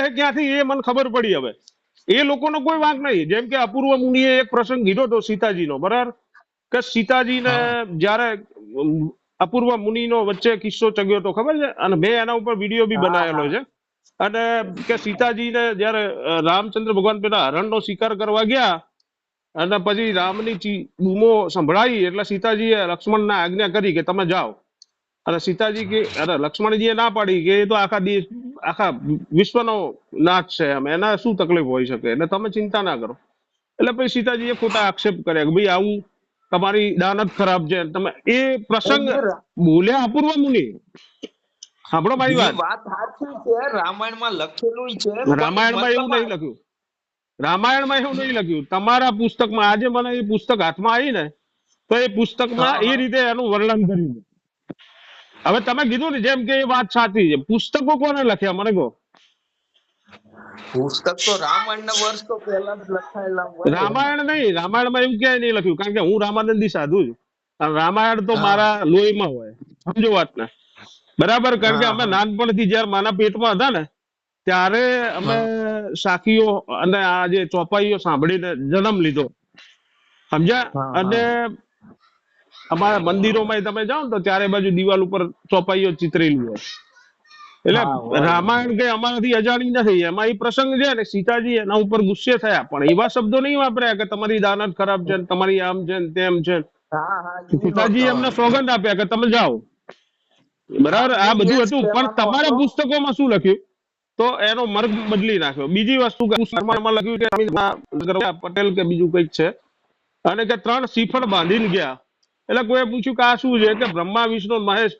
બોલે ક્યાંથી એ મને ખબર પડી હવે? એ લોકોનો કોઈ વાંક નહીં. જેમ કે અપૂર્વ મુનિએ એક પ્રસંગ કીધો હતો સીતાજીનો બરાબર? કે સીતાજીને જ્યારે અપૂર્વ મુનિનો વચ્ચે કિસ્સો ચગ્યો હતો ખબર છે? અને મેં એના ઉપર વીડિયો બી બનાવેલો છે. અને કે સીતાજીને જ્યારે રામચંદ્ર ભગવાન પેલા હરણનો શિકાર કરવા ગયા અને પછી રામની ચી- બૂમો સંભળાઈ એટલે સીતાજીએ લક્ષ્મણને આજ્ઞા કરી કે તમે જાઓ. અને સીતાજી કે અરે લક્ષ્મણજીએ ના પાડી કે એ તો આખા દેશ આખા વિશ્વનો નાથ છે એમ. એના શું તકલીફ હોઈ શકે? એટલે તમે ચિંતા ના કરો. એટલે પછી સીતાજીએ ખોટા આક્ષેપ કર્યા કે ભાઈ આવું તમારી દાનત ખરાબ છે. તમે એ પ્રસંગ બોલ્યા અપૂર્વ મુનિ. સાંભળો મારી વાત. વાત સાચી છે. રામાયણમાં લખેલું છે. રામાયણમાં એવું નહીં લખ્યું. રામાયણમાં એવું નહીં લખ્યું. તમારા પુસ્તકમાં આજે મને એ પુસ્તક હાથમાં આવી ને તો એ પુસ્તકમાં એ રીતે એનું વર્ણન કર્યું. છે હવે તમે કીધું ને જેમ કે એ વાત સાચી છે. પુસ્તકો કોને લખ્યા? મને કહો. પુસ્તક તો રામાયણ ના વર્ષ પહેલા લખાયેલા. રામાયણ નહીં રામાયણમાં એવું ક્યાંય નહીં લખ્યું. કારણ કે હું રામાનંદી સાધુ છું. રામાયણ તો મારા લોહીમાં હોય. સમજો વાતને. બરાબર? કારણ કે અમે. નાનપણથી જયારે માના પેટમાં હતા ને ત્યારે અમે સાખીઓ અને આ જે ચોપાઈઓ સાંભળીને જન્મ લીધો. સમજ્યા? અને અમારા મંદિરોમાં તમે જાઓ તો ચારે બાજુ દિવાલ ઉપર ચોપાઈઓ ચિતરેલી હોય. એટલે રામાયણ કઈ અમારાથી અજાણી નથી એમાં એ પ્રસંગ છે ને સીતાજી એના ઉપર ગુસ્સે થયા. પણ એવા શબ્દો નહીં વાપર્યા કે તમારી દાનત ખરાબ છે તમારી આમ છે તેમ છે. નહોતો. એમને સોગંદ આપ્યા કે તમે જાઓ. બરાબર? આ બધું હતું પણ તમારા. પુસ્તકોમાં શું લખ્યું? તો એનો મર્ગ બદલી નાખ્યો. બીજી વસ્તુ કે લખ્યું કે પટેલ કે બીજું કંઈક છે અને કે ત્રણ શ્રીફળ બાંધીને ગયા. એટલે કોઈએ પૂછ્યું કે આ શું છે? કે બ્રહ્મા, વિષ્ણુ, મહેશ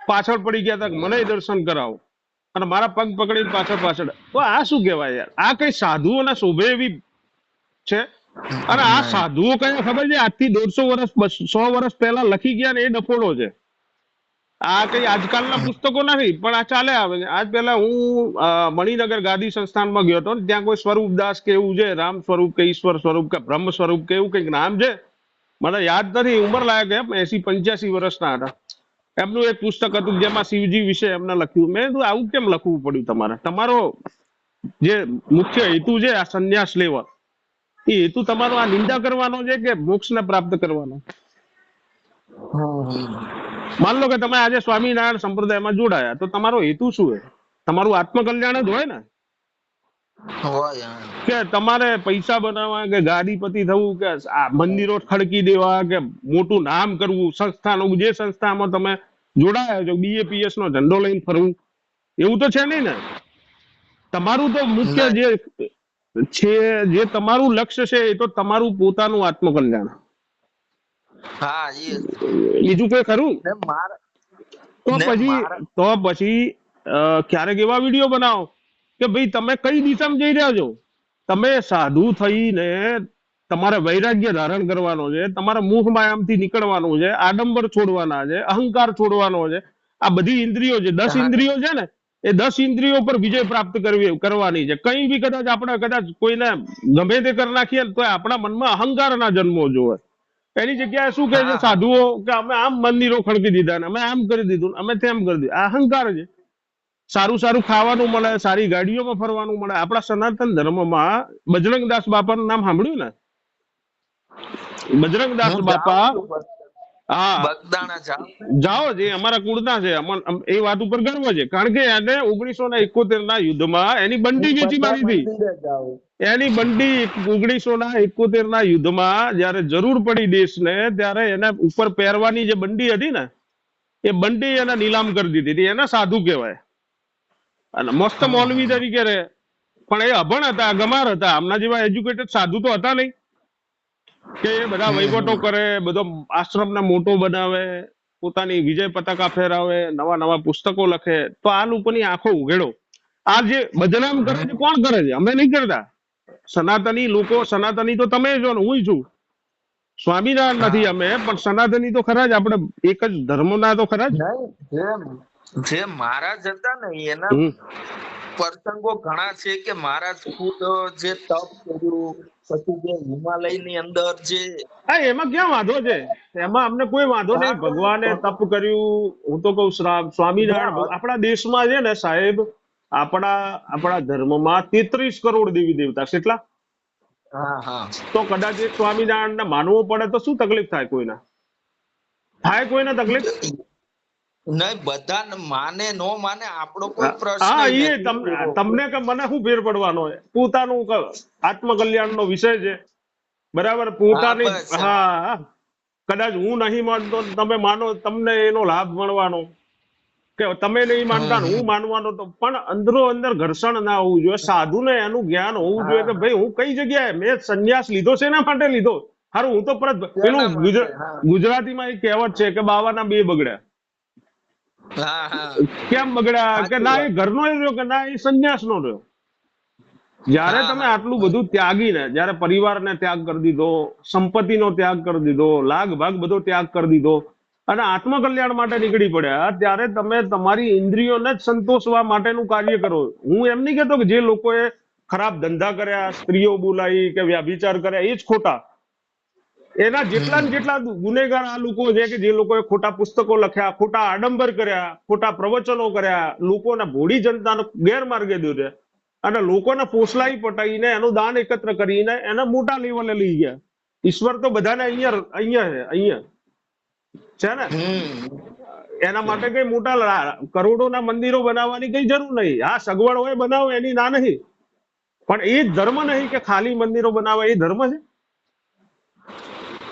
પાછળ પડી ગયા હતા મને દર્શન કરાવો. અને મારા પગ પકડીને પાછળ પાછળ. તો આ શું કહેવાય યાર? આ કઈ સાધુઓના શોભે એવી છે? અને આ સાધુઓ કઈ ખબર છે? આજથી દોઢસો વર્ષ સો વર્ષ પહેલા લખી ગયા ને એ ડફોડો છે. આ કઈ આજકાલના પુસ્તકો નથી, પણ આ ચાલે આવે છે. આજ પહેલા હું મણિનગર ગાદી સંસ્થાનમાં ગયો હતો ને, ત્યાં કોઈ સ્વરૂપદાસ કે એવું છે, રામ સ્વરૂપ કે ઈશ્વર સ્વરૂપ કે બ્રહ્મ સ્વરૂપ કે એવું કંઈક નામ છે મને યાદ નથી, ઉંમર લાયક એમ એસી પંચ્યાસી વર્ષના હતા. એમનું એક પુસ્તક હતું, જેમાં શિવજી વિશે એમને લખ્યું. મેં કીધું, આવું કેમ લખવું પડ્યું તમારે? તમારો જે મુખ્ય હેતુ છે, આ સંન્યાસ લેવા એ હેતુ તમારો આ નિંદા કરવાનો છે કે મોક્ષને પ્રાપ્ત કરવાનો. માન લો કે તમે આજે સ્વામિનારાયણ સંપ્રદાયમાં જોડાયા, તો તમારો હેતુ શું છે? તમારું આત્મકલ્યાણ જ હોય ને. કે તમારે પૈસા બનાવવા કે ગાડીપતિ થવું કે આ મંદિરો ખડકી દેવા કે મોટું નામ કરવું સંસ્થાનો જે સંસ્થામાં તમે જોડાયા છો બીએપીએસ નો ઝંડો લઈને ફરવું એવું તો છે નહીં ને? તમારું તો મુખ્ય જે છે જે તમારું લક્ષ્ય છે એ તો તમારું પોતાનું આત્મકલ્યાણ. હા બીજું કોઈ ખરું? તો પછી તો પછી ક્યારેક એવા વીડિયો બનાવો કે ભાઈ તમે કઈ દિશામાં જઈ રહ્યા છો? તમે સાધુ થઈને તમારે વૈરાગ્ય ધારણ કરવાનો છે તમારે મુખ માયામથી નીકળવાનું છે આડંબર છોડવાના છે અહંકાર છોડવાનો છે. આ બધી ઇન્દ્રિયો છે. દસ ઇન્દ્રિયો છે ને એ દસ ઇન્દ્રિયો પર વિજય પ્રાપ્ત કરવી કરવાની છે. કઈ બી કદાચ આપણે કદાચ કોઈને ગમે તે કરી નાખીએ તો આપણા મનમાં અહંકાર ના જન્મો જોવે એની જગ્યાએ શું કહે છે સાધુઓ કે અમે આમ મંદિરો ખડકી દીધા ને અમે આમ કરી દીધું અમે તેમ કરી દીધું. આ અહંકાર છે. સારું સારું ખાવાનું મળે સારી ગાડીઓમાં ફરવાનું મળે. આપણા સનાતન ધર્મમાં બજરંગદાસ બાપાનું નામ સાંભળ્યું ને? બજરંગદાસ બાપા. હા. જાઓ. જે અમારા કુળના છે. એ વાત ઉપર ગર્વ છે. કારણ કે એને ઓગણીસો ના એકોતેર ના યુદ્ધમાં એની બંડી વેચી મારી હતી. એની બંડી ઓગણીસો ના એકોતેર ના યુદ્ધમાં જયારે જરૂર પડી દેશને ત્યારે એને ઉપર પહેરવાની જે બંડી હતી ને એ બંડી એને નીલામ કરી દીધી હતી. એને સાધુ કહેવાય. અને મસ્ત મૌલવી તરીકે રહે. પણ એ અભણ હતા ગમાર હતા. આમના જેવા એજ્યુકેટેડ સાધુ તો હતા નહીં. કે એ બધા વહીવટો કરે બધો આશ્રમને મોટો બનાવે પોતાની વિજય પતાકા ફેરાવે નવા નવા પુસ્તકો લખે. તો આ લોકોની આંખો ઉઘેડો. આ જે બદનામ કરે છે કોણ કરે છે? અમે નહીં કરતા. સનાતની લોકો સનાતની તો તમે છો ને હું છું. સ્વામિનારાયણ નથી અમે પણ સનાતની તો ખરા જ આપણે એક જ ધર્મના તો ખરા જ. જે મહારાજ હતા ને એના. પ્રસંગો ઘણા છે કે મહારાજ ખુદ જે તપ કર્યું પછી જે હિમાલયની અંદર જે હા એમાં ક્યાં વાંધો છે? એમાં અમને કોઈ વાંધો નહીં. ભગવાને તપ કર્યું. હું તો કઉ સ્વામિનારાયણ આપણા દેશમાં છે ને સાહેબ આપણા આપણા ધર્મમાં તેત્રીસ કરોડ દેવી દેવતા છે. કેટલા હા હા. તો કદાચ સ્વામિનારાયણ ને માનવું પડે તો શું તકલીફ થાય કોઈને? થાય કોઈને તકલીફ? નહીં બધા માને નો માને આપણો કોઈ પ્રશ્ન હા એ તમને કે મને શું ફેર પડવાનો છે? પોતાનું આત્મકલ્યાણ આત્મકલ્યાણનો વિષય છે. બરાબર? પોતાની હા. કદાચ હું નહીં માનતો તમે માનો તમને એનો લાભ મળવાનો. કે તમે નહીં માનતા હું માનવાનો તો પણ અંદરો અંદર ઘર્ષણ ના હોવું જોઈએ. સાધુને એનું જ્ઞાન હોવું જોઈએ કે ભાઈ હું કઈ જગ્યાએ મેં સંન્યાસ લીધો છે એના માટે લીધો? હારું હું તો પરત પેલું? ગુજરાતીમાં એક કહેવત છે કે બાવાના બે બગડ્યા. કેમ બગડ્યા? કે ના એ ઘરનો રહ્યો કે ના એ સંન્યાસનો રહ્યો. જ્યારે તમે આટલું બધું ત્યાગીને જ્યારે પરિવારને ત્યાગ કરી દીધો સંપત્તિનો ત્યાગ કરી દીધો લાગ ભાગ બધો ત્યાગ કરી દીધો અને આત્મકલ્યાણ માટે નીકળી પડ્યા ત્યારે તમે તમારી ઇન્દ્રિયોને જ સંતોષવા માટેનું કાર્ય કરો. હું એમ નહીં કહેતો કે જે લોકોએ ખરાબ ધંધા કર્યા સ્ત્રીઓ બોલાવી કે વ્યાભિચાર કર્યા એ જ ખોટા. એના જેટલા ને જેટલા ગુનેગાર આ લોકો છે કે જે લોકોએ ખોટા પુસ્તકો લખ્યા, ખોટા આડંબર કર્યા, ખોટા પ્રવચનો કર્યા, લોકોના ભોળી જનતાનો ગેરમાર્ગે દોર્યા અને લોકોને પોસલાઈ પટાઈને એનું દાન એકત્ર કરીને એને મોટા લેવલે લઈ ગયા. ઈશ્વર તો બધાને અહીંયા અહીંયા છે અહીંયા. છે ને? એના માટે કઈ મોટા કરોડોના મંદિરો બનાવવાની કઈ જરૂર નહીં. આ સગવડ હોય બનાવો, એની ના નહીં. પણ એ ધર્મ નહીં કે ખાલી મંદિરો બનાવે, એ ધર્મ છે?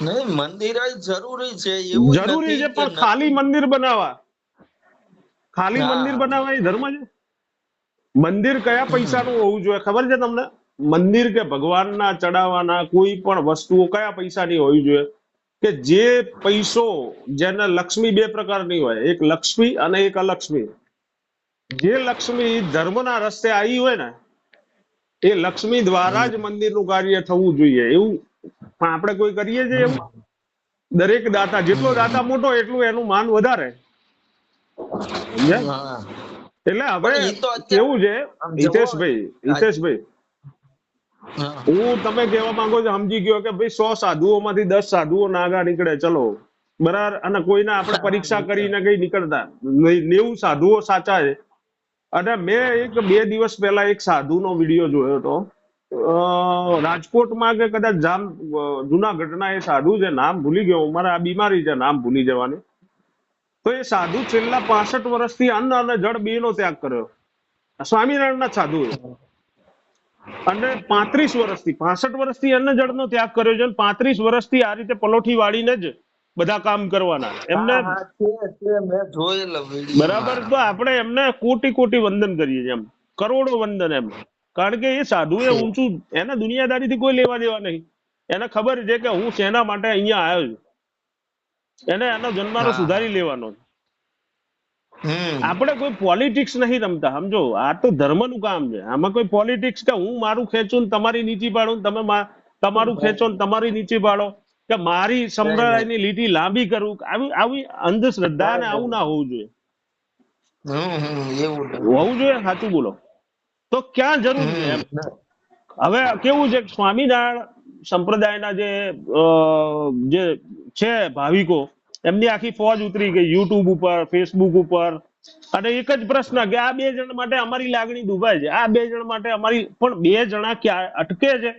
નહીં મંદિર જરૂરી છે એવું જરૂરી છે પણ ખાલી મંદિર બનાવવા. ખાલી મંદિર બનાવવા એ ધર્મ છે? મંદિર કયા પૈસાનું હોવું જોઈએ? ખબર છે તમને? મંદિર કે ભગવાનના ચડાવવાના કોઈ પણ વસ્તુઓ કયા પૈસાની હોવી જોઈએ? કે જે પૈસો જેને લક્ષ્મી બે પ્રકારની હોય એક લક્ષ્મી અને એક અલક્ષ્મી. જે લક્ષ્મી ધર્મના રસ્તે આવી હોય ને એ લક્ષ્મી દ્વારા જ મંદિરનું કાર્ય થવું જોઈએ. એવું પણ આપણે કોઈ કરીએ છીએ એવું? દરેક દાતા જેટલો દાતા મોટો એટલું એનું માન વધારે. એટલે હવે કેવું છે? હિતેશભાઈ હિતેશભાઈ. હું. તમે કહેવા માંગો છો સમજી ગયો કે ભાઈ સો સાધુઓમાંથી દસ સાધુઓ નાગા નીકળે ચલો. બરાબર? અને કોઈને આપણે પરીક્ષા કરીને કઈ નીકળતા નેવું સાધુઓ સાચા છે. અને મેં એક બે દિવસ પહેલા એક સાધુનો વીડિયો જોયો હતો. રાજકોટમાં કે કદાચ જામ જુનાગઢના એ સાધુ છે નામ ભૂલી ગયો મારે આ બીમારી છે નામ ભૂલી જવાની. તો એ સાધુ છેલ્લા પાસઠ વર્ષથી અન્ન અને જળ બે નો ત્યાગ કર્યો. સ્વામિનારાયણના સાધુ અને પાંત્રીસ વર્ષથી પાસઠ વર્ષથી અન્ન જળનો ત્યાગ કર્યો છે પાંત્રીસ વર્ષથી આ રીતે પલોઠી વાળીને જ બધા કામ કરવાના. એમને. બરાબર? તો આપણે એમને કોટી કોટી વંદન કરીએ છીએ એમ. કરોડો વંદન એમ. કારણ કે એ સાધુએ ઊંચું એના દુનિયાદારીથી કોઈ લેવા દેવા નહીં. એને ખબર છે કે હું શેના માટે અહીંયા આવ્યો છું. એને એનો જન્મારો સુધારી લેવાનો આપણે કોઈ પોલિટિક્સ નહીં રમતા સમજો. આ તો ધર્મનું કામ છે. આમાં કોઈ પોલિટિક્સ કે હું મારું ખેંચું ને તમારી નીચી પાડું તમે તમારું ખેંચો ને તમારી નીચી પાડો કે મારી સંપ્રદાયની લીટી લાંબી કરું આવી આવી અંધશ્રદ્ધા ને આવું ના હોવું જોઈએ. હોવું જોઈએ સાચું બોલો. તો ક્યાં જરૂર છે એમ? હવે કેવું છે સ્વામિનારાયણ સંપ્રદાયના જે જે છે ભાવિકો એમની આખી ફોજ ઉતરી ગઈ યુટ્યુબ ઉપર ફેસબુક ઉપર. અને એક જ પ્રશ્ન કે આ બે જણ માટે અમારી લાગણી દુભાય છે. આ બે જણ માટે અમારી પણ બે જણા ક્યાં અટકે છે?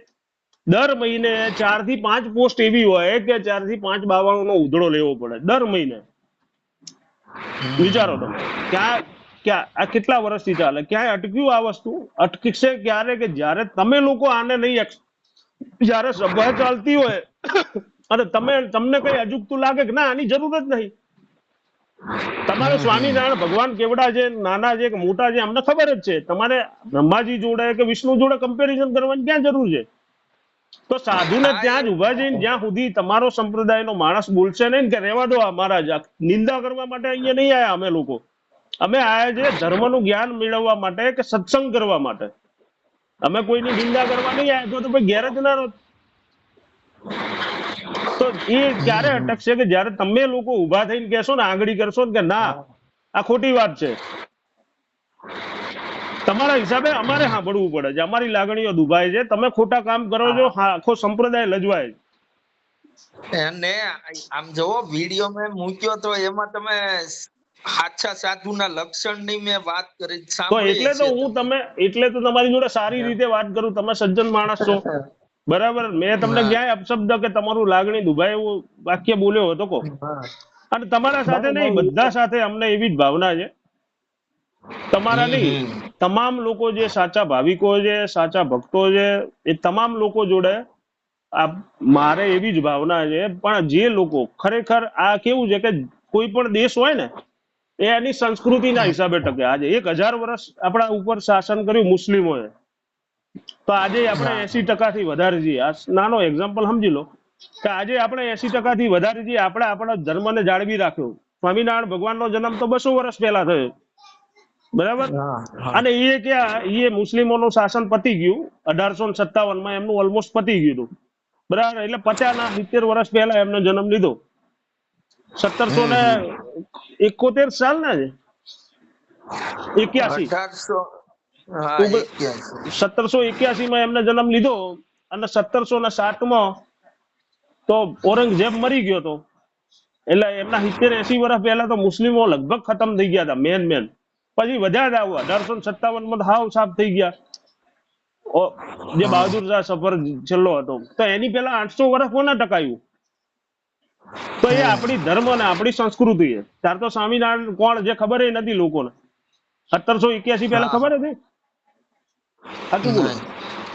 દર મહિને ચારથી પાંચ પોસ્ટ એવી હોય કે ચારથી પાંચ બાવાળોનો ઉધડો લેવો પડે. દર મહિને. વિચારો તમે. ક્યાં ક્યાં, આ કેટલા વર્ષથી ચાલે? ક્યાંય અટક્યું આ વસ્તુ? અટકશે ક્યારે કે જ્યારે તમે લોકો આને નહીં જ્યારે સભા ચાલતી હોય, અને તમે, તમને કઈ અજુગતું લાગે કે ના, આની જરૂર જ નહીં. તમારે સ્વામિનારાયણ ભગવાન કેવડા છે, નાના છે, કે મોટા છે, અમને ખબર જ છે. તમારે બ્રહ્માજી જોડે કે વિષ્ણુ જોડે કમ્પેરિઝન કરવાની ક્યાં જરૂર છે? તો સાધુને ત્યાં જ ઊભા જઈને જ્યાં સુધી તમારો સંપ્રદાયનો માણસ બોલશે નહીં કે રહેવા દો અમારા આ નિંદા કરવા માટે અહીંયા નહીં આયા અમે લોકો. અમે આયા છે ધર્મનું જ્ઞાન મેળવવા માટે કે સત્સંગ કરવા માટે. અમે કોઈની નિંદા કરવા નહીં આવ્યા તો ભાઈ ઘેર જ ના તો એ ક્યારે અટકશે કે જ્યારે તમે લોકો ઊભા થઈને કહેશો ને, આંગળી કરશો ને કે ના, આ ખોટી વાત છે. તમારા હિસાબે અમારે સાંભળવું પડે છે. અમારી લાગણીઓ દુભાય છે. તમે ખોટા કામ કરો છો આખો સંપ્રદાય લજવાય. અને આમ જોવો વીડિયો મેં મૂક્યો તો એમાં તમે સાચા સાધુના લક્ષણની મેં વાત કરી તો એટલે તો હું તમે એટલે તો તમારી જોડે સારી રીતે વાત કરું તમે સજ્જન માણસ છો. બરાબર? મેં તમને ક્યાંય અપશબ્દ કે તમારું લાગણી દુભાય એવું વાક્ય બોલ્યો હતો કો અને તમારા સાથે નહીં બધા સાથે અમને એવી જ ભાવના છે. તમારા નહીં તમામ લોકો જે સાચા ભાવિકો છે સાચા ભક્તો છે એ તમામ લોકો જોડે આ મારે એવી જ ભાવના છે. પણ જે લોકો ખરેખર આ કેવું છે કે કોઈ પણ દેશ હોય ને એ એની સંસ્કૃતિના હિસાબે ટકે. આજે એક હજાર વર્ષ આપણા ઉપર શાસન કર્યું મુસ્લિમોએ. તો આજે આપણે એસી ટકાથી વધારે છીએ. આ નાનો એક્ઝામ્પલ સમજી લો. કે આજે આપણે એસી ટકાથી વધારે છીએ. આપણે આપણા ધર્મને જાળવી રાખ્યો. સ્વામિનારાયણ ભગવાનનો જન્મ તો બસો વર્ષ પહેલા થયો. બરાબર. અને એ ક્યાં એ મુસ્લિમોનું શાસન પતી ગયું. અઢારસો સત્તાવનમાં એમનું ઓલમોસ્ટ પતી ગયું હતું. બરાબર? એટલે પચાસ ના સિત્તેર વર્ષ પહેલા એમનો જન્મ લીધો. સત્તરસો ને એકોતેર સાલ ના છે એક્યાસી. સત્તરસો એક્યાસી માં એમને જન્મ લીધો અને સત્તરસો ને સાતમાં તો ઔરંગઝેબ મરી ગયો હતો એટલે એમના સિત્તેર એસી વર્ષ પહેલા તો મુસ્લિમો લગભગ ખતમ થઈ ગયા હતા મેન મેન પછી વધ્યા જ આવું અઢારસો સત્તાવનમાં હાવ સાફ થઈ ગયા જે બહાદુર શાહ સફર છેલ્લો હતો તો એની પહેલા આઠસો વર્ષ કોને ટકાયું તો એ આપણી ધર્મ અને આપણી સંસ્કૃતિ છે. ત્યાર તો સ્વામિનારાયણ કોણ? જે ખબર એ નથી લોકોને. સત્તરસો એક્યાસી પહેલા ખબર હતી? બોલો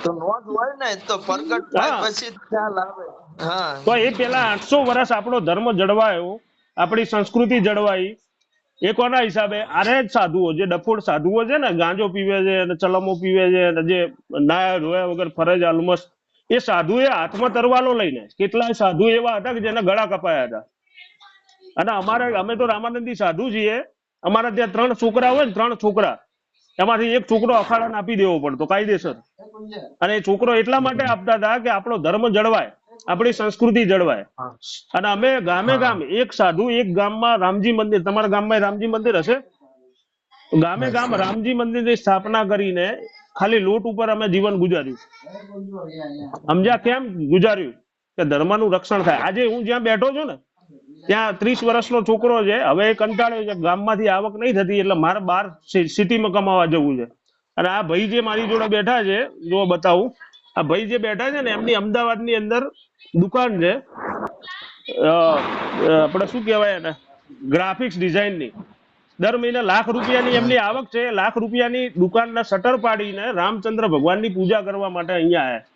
તો નોંધ હોય ને તો પ્રગટ પછી ખ્યાલ આવે. હા. તો એ પેલા આઠસો વર્ષ આપણો ધર્મ જળવાયો આપણી સંસ્કૃતિ જળવાઈ. એ કોના હિસાબે આરે જ સાધુઓ જે ડફોડ સાધુઓ છે ને ગાંજો પીવે છે અને ચલમો પીવે છે અને જે નાયા ધોયા વગર ફરે છે આલમસ્ત એ સાધુએ હાથમાં તરવાલો લઈને કેટલાય સાધુ એવા હતા કે જેના ગળા કપાયા હતા. અને અમારે, અમે તો રામાનંદી સાધુ છીએ. અમારા ત્યાં ત્રણ છોકરા હોય ને, ત્રણ છોકરા. એમાંથી એક છોકરો અખાડાને આપી દેવો પડતો, કાયદેસર. અને એ છોકરો એટલા માટે આપતા હતા કે આપણો ધર્મ જળવાય, આપણી સંસ્કૃતિ જળવાય. અને અમે ગામે ગામ, એક સાધુ, એક ગામમાં રામજી મંદિર, તમારા ગામમાં રામજી મંદિર હશે? ગામે ગામ રામજી મંદિરની સ્થાપના કરીને ખાલી લોટ ઉપર અમે જીવન ગુજાર્યું. સમજ્યા કેમ? ગુજાર્યું. કે ધર્મનું રક્ષણ થાય. આજે હું જ્યાં બેઠો છું ને, ત્યાં ત્રીસ વર્ષનો છોકરો છે. હવે એ કંટાળ્યો છે. ગામમાંથી આવક નહીં થતી, એટલે મારે બહાર સિટીમાં કમાવા જવું છે. અને આ ભાઈ જે મારી જોડે બેઠા છે, જો બતાવું, આ ભાઈ જે બેઠા છે ને, એમની અમદાવાદની અંદર દુકાન છે. આપણે શું કહેવાય એને? ગ્રાફિક્સ ડિઝાઇનની. દર મહિને લાખ રૂપિયાની એમની આવક છે. લાખ રૂપિયાની દુકાનના શટર પાડીને રામચંદ્ર ભગવાનની પૂજા કરવા માટે અહીંયા આવ્યા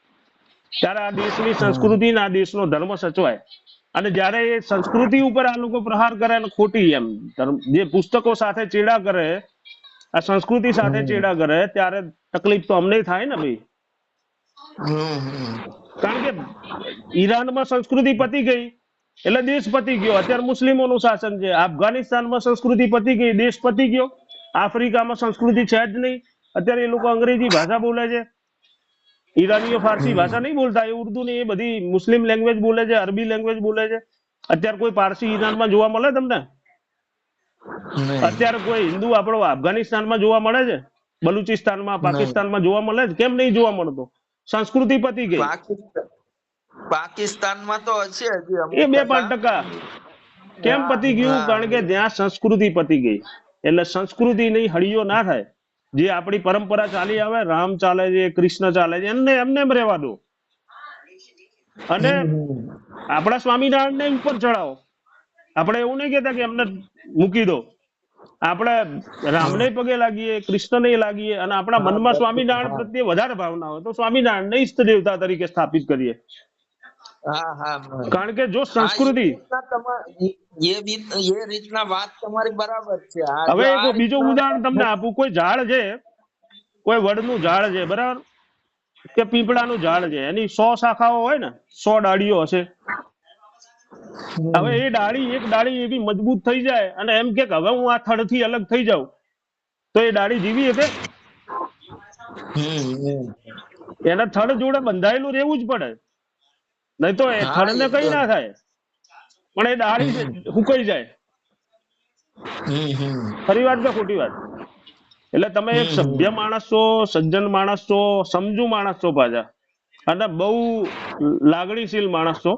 ત્યારે આ દેશની સંસ્કૃતિ ને આ દેશનો ધર્મ સચવાય. અને જ્યારે એ સંસ્કૃતિ ઉપર આ લોકો પ્રહાર કરે અને ખોટી એમ જે પુસ્તકો સાથે ચેડા કરે આ સંસ્કૃતિ સાથે ચેડા કરે ત્યારે તકલીફ તો અમને થાય ને ભાઈ. કારણ કે ઈરાનમાં સંસ્કૃતિ પતી ગઈ. એટલે દેશ પતી ગયો. અત્યારે મુસ્લિમોનું શાસન છે. અફઘાનિસ્તાનમાં સંસ્કૃતિ પતી ગઈ દેશ પતી ગયો. આફ્રિકામાં સંસ્કૃતિ છે જ નહીં. અત્યારે એ લોકો અંગ્રેજી ભાષા બોલે છે. ઈરાનીઓ ફારસી ભાષા નહીં બોલતા એ ઉર્દુ ને એ બધી મુસ્લિમ લેંગ્વેજ બોલે છે અરબી લેંગ્વેજ બોલે છે. અત્યારે કોઈ પારસી ઈરાનમાં જોવા મળે તમને? અત્યારે કોઈ હિન્દુ આપણો અફઘાનિસ્તાનમાં જોવા મળે છે? બલુચિસ્તાનમાં પાકિસ્તાનમાં જોવા મળે છે? કેમ નહીં જોવા મળતો? સંસ્કૃતિ પતી ગઈ. પાકિસ્તાનમાં તો હશે એ બે પાંચ ટકા. કેમ પતી ગયું? કારણ કે ત્યાં સંસ્કૃતિ પતી ગઈ. એટલે સંસ્કૃતિ નહીં હળીઓ ના થાય. જે આપણી પરંપરા ચાલી આવે રામ ચાલે છે કૃષ્ણ ચાલે છે એમને એમને એમ રહેવા દો. અને આપણા સ્વામિનારાયણ ને ઉપર ચડાવો આપણે એવું નહીં કહેતા કે એમને મૂકી દો. આપણે રામને પગે લાગીએ કૃષ્ણને લાગીએ અને આપણા મનમાં સ્વામિનારાયણ પ્રત્યે વધારે ભાવના હોય તો સ્વામિનારાયણને ઈષ્ટ દેવતા તરીકે સ્થાપિત કરીએ. કારણ કે જો સંસ્કૃતિ એ એ- એ રીત- એ રીતના વાત તમારી બરાબર છે. હવે એક બીજું ઉદાહરણ તમને આપું. કોઈ ઝાડ છે કોઈ વડનું ઝાડ છે બરાબર? કે પીપળાનું ઝાડ છે એની સો શાખાઓ હોય ને સો ડાળીઓ હશે. હવે એ ડાળી એક ડાળી એવી મજબૂત થઈ જાય અને એમ કે હવે હું આ થડથી અલગ થઈ જાઉં. તો એ ડાળી જીવી હશે. એના થડ જોડે બંધાયેલું રહેવું જ પડે. નહીં તો એ ને કઈ ના થાય. પણ એ ડાળી હુકાઈ જાય. ખરી વાત કે ખોટી વાત? એટલે તમે એક સભ્ય માણસ છો સજ્જન માણસ છો સમજુ માણસ છો પાછા. અને બહુ લાગણીશીલ માણસ. છો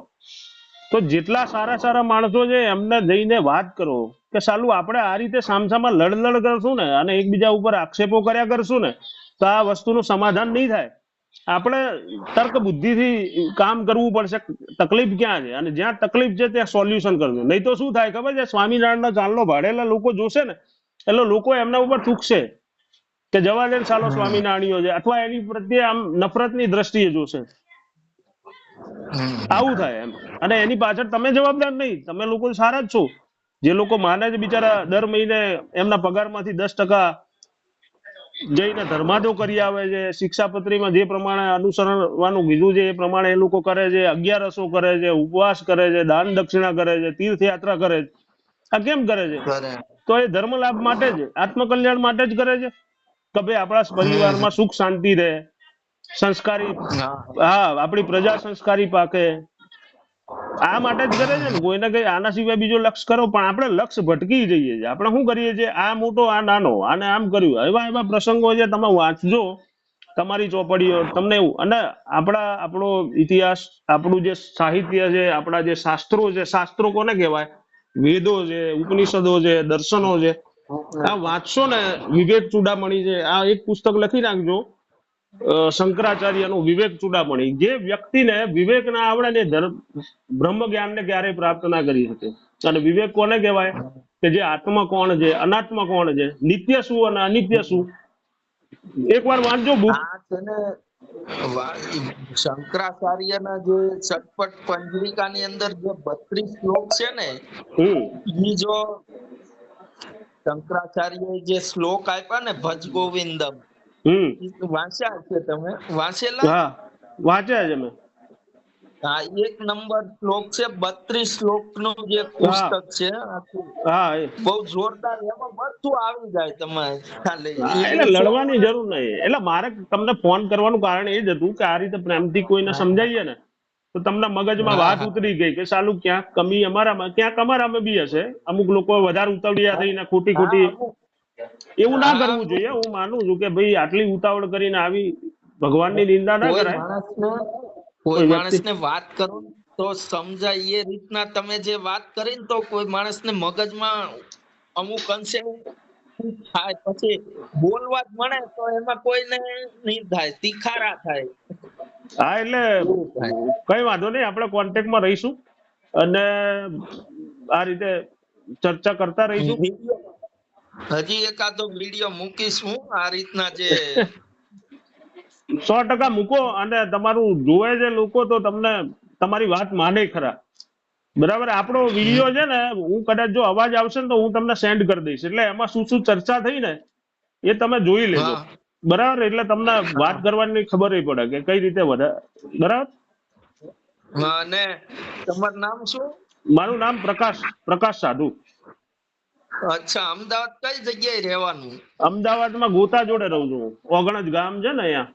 તો જેટલા સારા સારા માણસો છે એમને જઈને વાત કરો કે સાલું આપણે આ રીતે સામસામા લડલડ કરશું ને અને એકબીજા ઉપર આક્ષેપો કર્યા કરશું ને તો આ વસ્તુનું સમાધાન નહીં થાય. આપણે તર્ક બુદ્ધિથી કામ કરવું પડશે. તકલીફ ક્યાં છે? અને જ્યાં તકલીફ છે ત્યાં સોલ્યુશન કરવું નહીં તો શું થાય ખબર છે? સ્વામિનારાયણનો ચાંદલો ભાડેલા લોકો જોશે ને એટલે લોકો એમના ઉપર થૂકશે કે જવા દે ચાલો સાલો સ્વામિનારાયણીઓ છે. અથવા એની પ્રત્યે આમ નફરતની દ્રષ્ટિએ જોશે. આવું થાય એમ. અને એની પાછળ તમે જવાબદાર નહીં. તમે લોકો સારા જ છો. જે લોકો માને છે બિચારા દર મહિને એમના પગારમાંથી દસ ટકા જઈને ધર્માદો કરી આવે છે શિક્ષાપત્રીમાં જે પ્રમાણે અનુસરવાનું કીધું છે એ પ્રમાણે એ લોકો કરે છે અગિયારસો કરે છે ઉપવાસ કરે છે દાન દક્ષિણા કરે છે તીર્થયાત્રા કરે છે. આ કેમ કરે છે? તો એ ધર્મ લાભ માટે જ આત્મકલ્યાણ માટે જ કરે છે? કે ભાઈ આપણા પરિવારમાં સુખ શાંતિ રહે સંસ્કારી હા. હા આપણી પ્રજા સંસ્કારી પાકે આ માટે જ કરે છે ને કોઈને કઈ આના સિવાય બીજો લક્ષ્ય કરો પણ આપણે લક્ષ્ય ભટકી જઈએ છીએ. આપણે શું કરીએ છીએ? આ મોટો આ નાનો આને આમ કર્યું. એવા એવા પ્રસંગો છે તમે વાંચજો. તમારી ચોપડીઓ તમને એવું. અને આપણા આપણો ઇતિહાસ આપણું જે સાહિત્ય છે આપણા જે શાસ્ત્રો છે શાસ્ત્રો કોને કહેવાય? વેદો છે ઉપનિષદો છે દર્શનો છે. આ વાંચશો ને વિવેક ચુડામણી છે આ એક પુસ્તક લખી નાખજો. શંકરાચાર્યનું વિવેક ચૂડામણી. જે વ્યક્તિને વિવેક ના આવડે ને બ્રહ્મ જ્ઞાનને ક્યારેય પ્રાપ્ત ના કરી શકે. અને વિવેક કોને કહેવાય? કે જે આત્મા કોણ છે અનાત્મા કોણ છે નિત્ય શું અને અનિત્ય શું? એકવાર વાંચજો બુક. શંકરાચાર્યના જે ચટપટ પંજરિકાની અંદર જે બત્રીસ શ્લોક છે ને ઈ જો શંકરાચાર્ય જે શ્લોક આપ્યા ને ભજ ગોવિંદમ હમ. વાંચ્યા છે તમે. વાંચેલા? હા વાંચ્યા છે મેં હા એક નંબર શ્લોક છે બત્રીસ શ્લોકનું જે પુસ્તક છે હા બહુ જોરદાર એમાં બધું આવી જાય તમે. એટલે લડવાની જરૂર નહીં. એટલે મારે તમને ફોન કરવાનું કારણ એ જ હતું કે આ રીતે પ્રેમથી કોઈને સમજાવીએ ને તો તમને મગજમાં વાત ઉતરી ગઈ કે સાલું ક્યાંક કમી અમારામાં ક્યાંક અમારામાં બી હશે. અમુક લોકો વધારે ઉતાવળિયા થઈને ખોટી ખોટી એવું ના કરવું જોઈએ. હું માનું છું કે ભાઈ આટલી ઉતાવળ કરીને આવી ભગવાનની નિંદા ના કરાય. કોઈ માણસને વાત કરો તો સમજાય. એ રીતના તમે જે વાત કરી તો કોઈ માણસને મગજમાં અમુક અંશે થાય? પછી બોલવા જ મળે તો એમાં કોઈને નહીં થાય. તિખારા થાય. હા એટલે કઈ વાંધો નહીં. આપણે કોન્ટેક્ટમાં રહીશું અને આ રીતે ચર્ચા કરતા રહીશું. હજી એકાદો વીડિયો મૂકીશું. આ રીતના જે સો ટકા મૂકો અને તમારું જોવે છે લોકો તો તમને તમારી વાત માને ખરા. બરાબર આપણો વીડિયો છે ને હું કદાચ જો અવાજ આવશે ને તો હું તમને સેન્ડ કરી દઈશ. એટલે એમાં શું શું ચર્ચા થઈ ને એ તમે જોઈ લેજો. બરાબર એટલે તમને વાત કરવાની ખબર ય પડે કે કઈ રીતે વધારે. બરાબર? અને તમારું નામ શું? મારું નામ પ્રકાશ પ્રકાશ સાધુ. અચ્છા અમદાવાદ કઈ જગ્યાએ રહેવાનું? અમદાવાદમાં ગોતા જોડે રહું છું. ઓગણજ ગામ છે ને અહીંયા.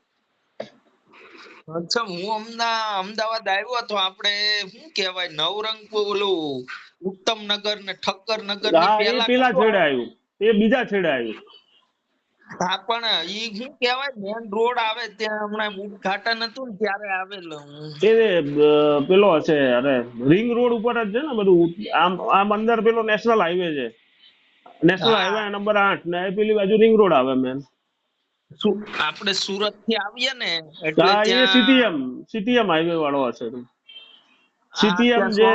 અચ્છા હું હમણાં અમદાવાદ આવ્યો તો આપણે શું કહેવાય નવરંગપુર ઓલું ઉત્તમ નગર ને ઠક્કર નગર પેલા છેડે આવ્યું. એ બીજા છેડે આવ્યું. હા પણ ઈ શું કહેવાય મેન રોડ આવે ત્યાં હમણાં ઉદઘાટન હતું ને ત્યારે આવેલો એ પેલો હશે અરે રિંગ રોડ ઉપર જ છે ને બધું. આમ આમ અંદર પેલો નેશનલ હાઈવે છે. નેશનલ. હાઈવે નંબર આઠ ને પેલી બાજુ રિંગ રોડ આવે મેન આપણે સુરતથી આવીએ ને એટલે એ સીટીએમ સીટીએમ હાઈવે વાળો હશે. સીટીએમ જે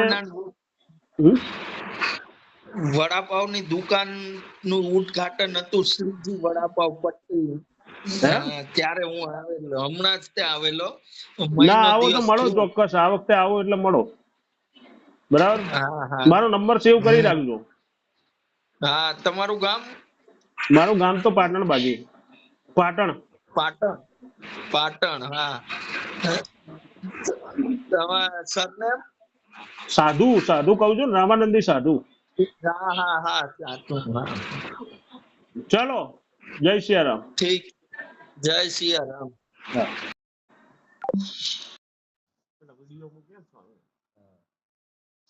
વડાપાવની દુકાનનું ઉદ્ઘાટન હતું શ્રીજી વડાપાવ પટ્ટી હે? ત્યારે હું આવેલો. હમણાં જ ત્યાં આવેલો. ના આવો તો મળો ચોક્કસ. આ વખતે આવો એટલે મળો. બરાબર? મારો નંબર સેવ કરી રાખજો. હા તમારું ગામ? મારું ગામ તો પાટણ બાજુ. પાટણ. પાટણ. પાટણ હા. તમારા સરનેમ? સાધુ સાધુ કહું છું ને રામાનંદી સાધુ. હા હા હા સાચું હા. ચલો જય સિયારામ. ઠીક. જય સિયારામ.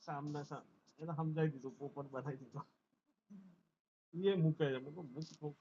સામના સામ એને સમજાવી દીધું પોપટ બનાવી દીધો. એ મૂકે છે મૂકો મૂક.